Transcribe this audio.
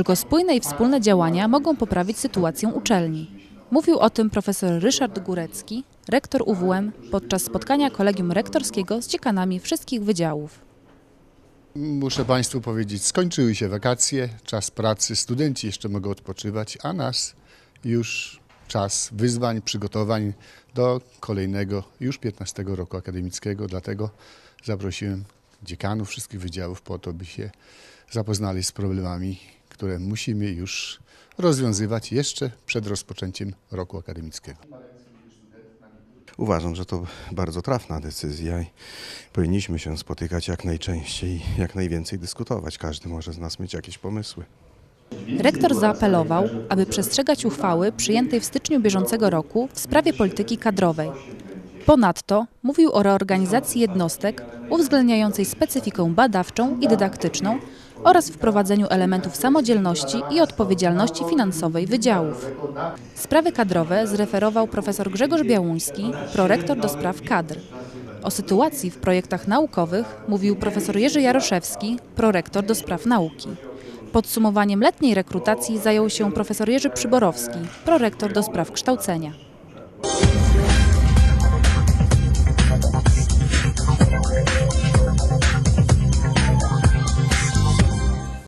Tylko spójne i wspólne działania mogą poprawić sytuację uczelni. Mówił o tym profesor Ryszard Górecki, rektor UWM, podczas spotkania kolegium rektorskiego z dziekanami wszystkich wydziałów. Muszę Państwu powiedzieć, skończyły się wakacje, czas pracy, studenci jeszcze mogą odpoczywać, a nas już czas wyzwań, przygotowań do kolejnego, już 15 roku akademickiego. Dlatego zaprosiłem dziekanów wszystkich wydziałów po to, by się zapoznali z problemami, które musimy już rozwiązywać jeszcze przed rozpoczęciem roku akademickiego. Uważam, że to bardzo trafna decyzja i powinniśmy się spotykać jak najczęściej, jak najwięcej dyskutować. Każdy może z nas mieć jakieś pomysły. Rektor zaapelował, aby przestrzegać uchwały przyjętej w styczniu bieżącego roku w sprawie polityki kadrowej. Ponadto mówił o reorganizacji jednostek uwzględniającej specyfikę badawczą i dydaktyczną oraz wprowadzeniu elementów samodzielności i odpowiedzialności finansowej wydziałów. Sprawy kadrowe zreferował profesor Grzegorz Białuński, prorektor do spraw kadr. O sytuacji w projektach naukowych mówił profesor Jerzy Jaroszewski, prorektor do spraw nauki. Podsumowaniem letniej rekrutacji zajął się profesor Jerzy Przyborowski, prorektor do spraw kształcenia.